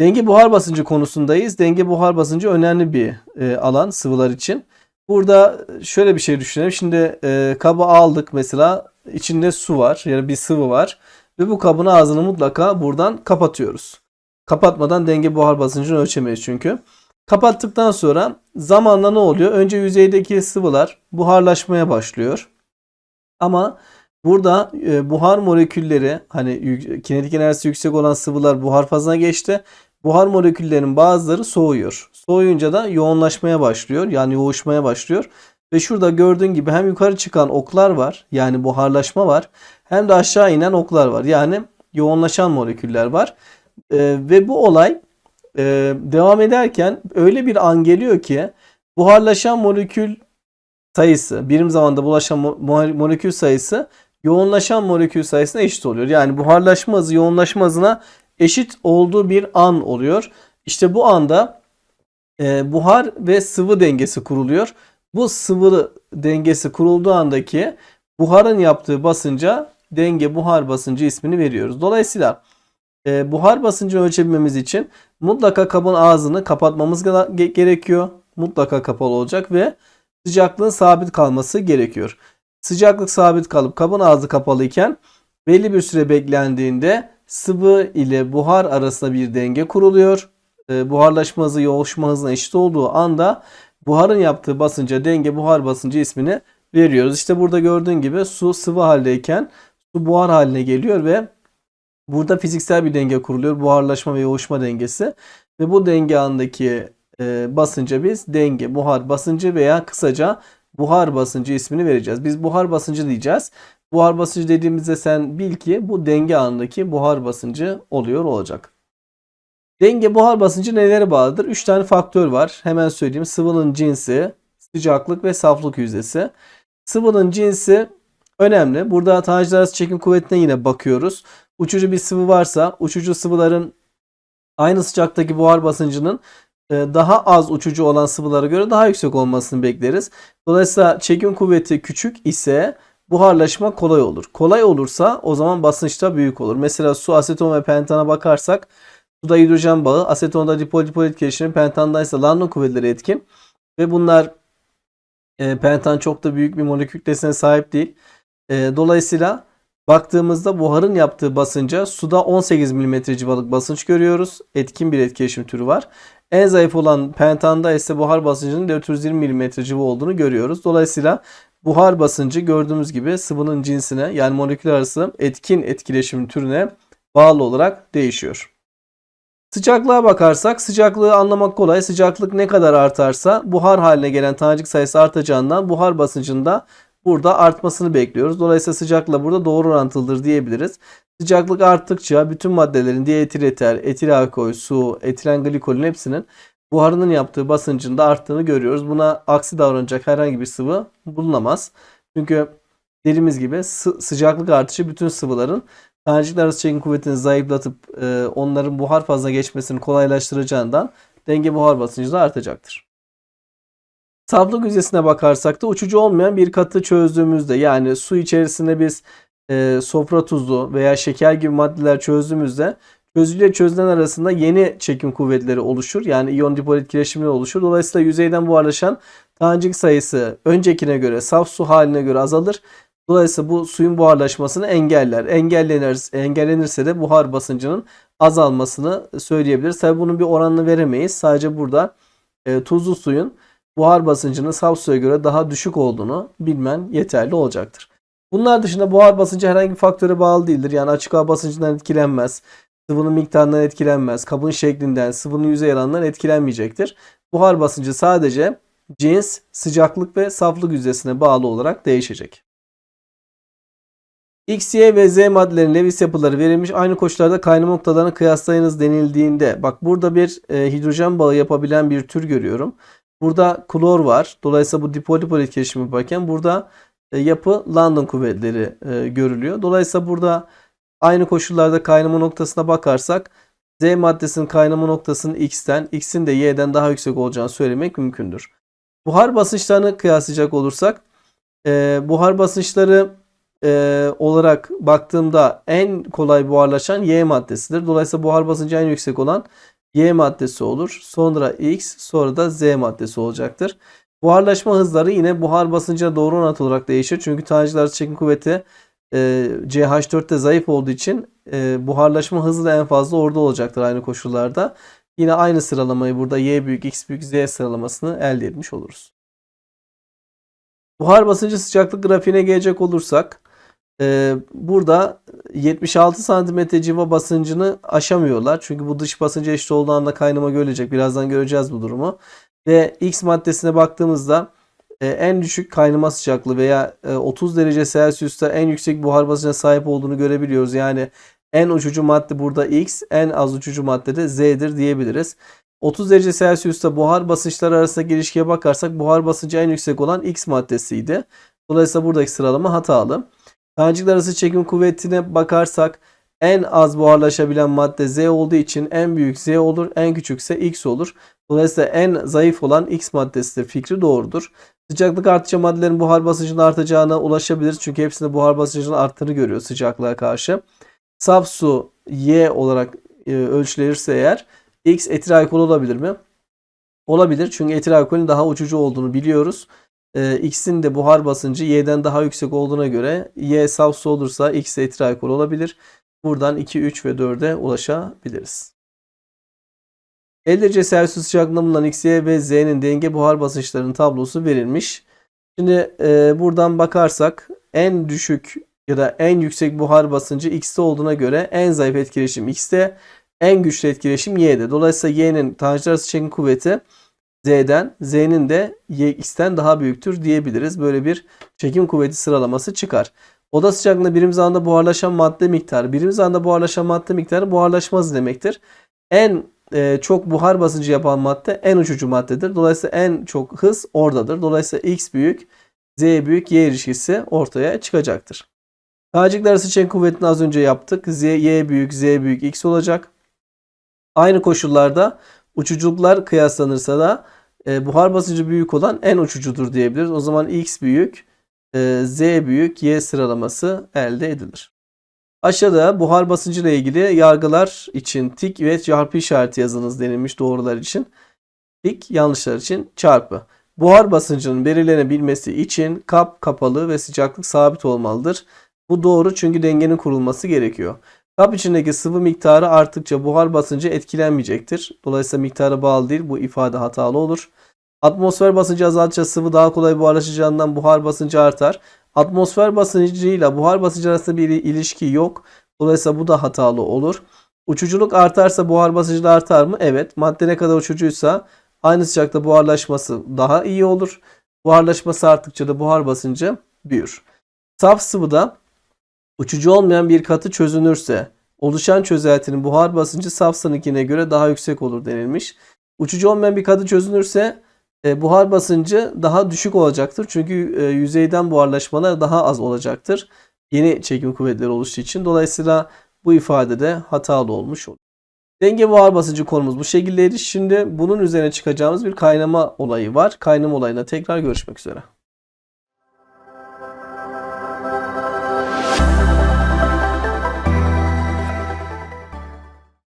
Denge buhar basıncı konusundayız. Denge buhar basıncı önemli bir e, alan sıvılar için. Burada şöyle bir şey düşünelim. Şimdi e, kabı aldık mesela içinde su var yani bir sıvı var ve bu kabın ağzını mutlaka buradan kapatıyoruz. Kapatmadan denge buhar basıncını ölçemeyiz çünkü. Kapattıktan sonra zamanla ne oluyor? Önce yüzeydeki sıvılar buharlaşmaya başlıyor. Ama burada e, buhar molekülleri hani kinetik enerjisi yüksek olan sıvılar buhar fazına geçti. Buhar moleküllerinin bazıları soğuyor. Soğuyunca da yoğunlaşmaya başlıyor. Yani yoğuşmaya başlıyor. Ve şurada gördüğün gibi hem yukarı çıkan oklar var. Yani buharlaşma var. Hem de aşağı inen oklar var. Yani yoğunlaşan moleküller var. E, ve bu olay e, devam ederken öyle bir an geliyor ki buharlaşan molekül sayısı, birim zamanda bulaşan mo- mo- molekül sayısı yoğunlaşan molekül sayısına eşit oluyor. Yani buharlaşma hızı yoğunlaşma hızına eşit olduğu bir an oluyor. İşte bu anda e, buhar ve sıvı dengesi kuruluyor. Bu sıvı dengesi kurulduğu andaki buharın yaptığı basınca denge buhar basıncı ismini veriyoruz. Dolayısıyla e, buhar basıncını ölçebilmemiz için mutlaka kabın ağzını kapatmamız ge- gerekiyor. Mutlaka kapalı olacak ve sıcaklığın sabit kalması gerekiyor. Sıcaklık sabit kalıp kabın ağzı kapalıyken belli bir süre beklendiğinde sıvı ile buhar arasında bir denge kuruluyor. E, buharlaşma hızı yoğuşma hızına eşit olduğu anda buharın yaptığı basınca denge buhar basıncı ismini veriyoruz. İşte burada gördüğün gibi su sıvı haldeyken su buhar haline geliyor ve burada fiziksel bir denge kuruluyor. Buharlaşma ve yoğuşma dengesi. Ve bu denge andaki e, basınca biz denge buhar basıncı veya kısaca buhar basıncı ismini vereceğiz. Biz buhar basıncı diyeceğiz. Buhar basıncı dediğimizde sen bil ki bu denge andaki buhar basıncı oluyor olacak. Denge buhar basıncı nelere bağlıdır? 3 tane faktör var. Hemen söyleyeyim. Sıvının cinsi, sıcaklık ve saflık yüzdesi. Sıvının cinsi önemli. Burada tanecikler arası çekim kuvvetine yine bakıyoruz. Uçucu bir sıvı varsa uçucu sıvıların aynı sıcaktaki buhar basıncının e, daha az uçucu olan sıvılara göre daha yüksek olmasını bekleriz. Dolayısıyla çekim kuvveti küçük ise buharlaşma kolay olur. Kolay olursa o zaman basınç da büyük olur. Mesela su, aseton ve pentana bakarsak suda hidrojen bağı, asetonda dipol dipol etkileşimi, pentanda ise London kuvvetleri etkin. Ve bunlar e, pentan çok da büyük bir molekül kütlesine sahip değil. E, dolayısıyla baktığımızda buharın yaptığı basınca suda 18 mm civalık basınç görüyoruz. Etkin bir etkileşim türü var. En zayıf olan pentanda ise buhar basıncının 420 mm civa olduğunu görüyoruz. Dolayısıyla buhar basıncı gördüğümüz gibi sıvının cinsine yani molekül arası etkin etkileşim türüne bağlı olarak değişiyor. Sıcaklığa bakarsak sıcaklığı anlamak kolay. Sıcaklık ne kadar artarsa buhar haline gelen tanecik sayısı artacağından buhar basıncında burada artmasını bekliyoruz. Dolayısıyla sıcaklıkla burada doğru orantılıdır diyebiliriz. Sıcaklık arttıkça bütün maddelerin dietil eter, etil alkol, su, etilen glikolün hepsinin buharının yaptığı basıncın da arttığını görüyoruz. Buna aksi davranacak herhangi bir sıvı bulunamaz. Çünkü dediğimiz gibi sı- sıcaklık artışı bütün sıvıların tanecikler arası çekim kuvvetini zayıflatıp e, onların buhar fazla geçmesini kolaylaştıracağından denge buhar basıncı da artacaktır. Saflık yüzdesine bakarsak da uçucu olmayan bir katı çözdüğümüzde yani su içerisinde biz e, sofra tuzu veya şeker gibi maddeler çözdüğümüzde çözücüyle çözülen arasında yeni çekim kuvvetleri oluşur. Yani iyon dipol etkileşimleri oluşur. Dolayısıyla yüzeyden buharlaşan tanecik sayısı öncekine göre saf su haline göre azalır. Dolayısıyla bu suyun buharlaşmasını engeller. Engellenir, engellenirse de buhar basıncının azalmasını söyleyebiliriz. Tabi bunun bir oranını veremeyiz. Sadece burada e, tuzlu suyun buhar basıncının saf suya göre daha düşük olduğunu bilmen yeterli olacaktır. Bunlar dışında buhar basıncı herhangi bir faktöre bağlı değildir. Yani açık hava basıncından etkilenmez. Sıvının miktarından etkilenmez. Kabın şeklinden, sıvının yüzey alanından etkilenmeyecektir. Buhar basıncı sadece cins, sıcaklık ve saflık yüzdesine bağlı olarak değişecek. X, Y ve Z maddelerin Lewis yapıları verilmiş aynı koşullarda kaynama noktalarını kıyaslayınız denildiğinde bak burada bir e, hidrojen bağı yapabilen bir tür görüyorum. Burada klor var. Dolayısıyla bu dipol dipol etkileşimi yaparken burada e, yapı London kuvvetleri e, görülüyor. Dolayısıyla burada aynı koşullarda kaynama noktasına bakarsak Z maddesinin kaynama noktasının X'ten, X'in de Y'den daha yüksek olacağını söylemek mümkündür. Buhar basınçlarını kıyaslayacak olursak e, buhar basınçları e, olarak baktığımda en kolay buharlaşan Y maddesidir. Dolayısıyla buhar basıncı en yüksek olan Y maddesi olur. Sonra X, sonra da Z maddesi olacaktır. Buharlaşma hızları yine buhar basıncına doğru orantılı olarak değişir. Çünkü tanecikler çekim kuvveti e, CH4'te zayıf olduğu için e, buharlaşma hızı da en fazla orada olacaktır aynı koşullarda. Yine aynı sıralamayı burada Y büyük, X büyük, Z sıralamasını elde etmiş oluruz. Buhar basıncı sıcaklık grafiğine gelecek olursak e, burada 76 santimetre civa basıncını aşamıyorlar. Çünkü bu dış basınca eşit olduğu anda kaynama görülecek. Birazdan göreceğiz bu durumu. Ve X maddesine baktığımızda en düşük kaynama sıcaklığı veya e, 30 derece Celsius'ta en yüksek buhar basıncına sahip olduğunu görebiliyoruz. Yani en uçucu madde burada X, en az uçucu madde de Z'dir diyebiliriz. 30 derece Celsius'ta buhar basınçları arasındaki ilişkiye bakarsak buhar basıncı en yüksek olan X maddesiydi. Dolayısıyla buradaki sıralama hatalı. Tanecikler arası çekim kuvvetine bakarsak en az buharlaşabilen madde Z olduğu için en büyük Z olur, en küçükse X olur. Dolayısıyla en zayıf olan X maddesidir fikri doğrudur. Sıcaklık arttıkça maddelerin buhar basıncının artacağına ulaşabiliriz. Çünkü hepsinde buhar basıncının arttığını görüyor sıcaklığa karşı. Saf su Y olarak e, ölçülürse eğer X etil alkol olabilir mi? Olabilir. Çünkü etil alkolün daha uçucu olduğunu biliyoruz. E, X'in de buhar basıncı Y'den daha yüksek olduğuna göre Y saf su olursa X etil alkol olabilir. Buradan 2, 3 ve 4'e ulaşabiliriz. 50 derece Celsius sıcaklığında bulunan X, Y ve Z'nin denge buhar basınçlarının tablosu verilmiş. Şimdi e, buradan bakarsak en düşük ya da en yüksek buhar basıncı X'te olduğuna göre en zayıf etkileşim X'te, en güçlü etkileşim Y'de. Dolayısıyla Y'nin arası çekim kuvveti Z'den, Z'nin de X'ten daha büyüktür diyebiliriz. Böyle bir çekim kuvveti sıralaması çıkar. Oda sıcaklığında birim zamanda buharlaşan madde miktarı. Birim zamanda buharlaşan madde miktarı buharlaşma hızı demektir. En e, çok buhar basıncı yapan madde en uçucu maddedir. Dolayısıyla en çok hız oradadır. Dolayısıyla X büyük, Z büyük, Y ilişkisi ortaya çıkacaktır. Tanecikler arası kuvvetini az önce yaptık. Z, Y büyük, Z büyük, X olacak. Aynı koşullarda uçuculuklar kıyaslanırsa da e, buhar basıncı büyük olan en uçucudur diyebiliriz. O zaman X büyük, e, Z büyük, Y sıralaması elde edilir. Aşağıda buhar basıncı ile ilgili yargılar için tik ve çarpı işareti yazınız denilmiş doğrular için. Tik yanlışlar için çarpı. Buhar basıncının belirlenebilmesi için kap kapalı ve sıcaklık sabit olmalıdır. Bu doğru çünkü dengenin kurulması gerekiyor. Kap içindeki sıvı miktarı arttıkça buhar basıncı etkilenmeyecektir. Dolayısıyla miktara bağlı değil bu ifade hatalı olur. Atmosfer basıncı azaltıkça sıvı daha kolay buharlaşacağından buhar basıncı artar. Atmosfer basıncıyla buhar basıncı arasında bir ilişki yok. Dolayısıyla bu da hatalı olur. Uçuculuk artarsa buhar basıncı da artar mı? Evet. Madde ne kadar uçucuysa aynı sıcakta buharlaşması daha iyi olur. Buharlaşması arttıkça da buhar basıncı büyür. Saf sıvıda uçucu olmayan bir katı çözünürse oluşan çözeltinin buhar basıncı saf sıvınkine göre daha yüksek olur denilmiş. Uçucu olmayan bir katı çözünürse buhar basıncı daha düşük olacaktır. Çünkü e, yüzeyden buharlaşmalar daha az olacaktır. Yeni çekim kuvvetleri oluştuğu için. Dolayısıyla bu ifadede hatalı olmuş olur. Denge buhar basıncı konumuz bu şekildeydi. Şimdi bunun üzerine çıkacağımız bir kaynama olayı var. Kaynama olayına tekrar görüşmek üzere.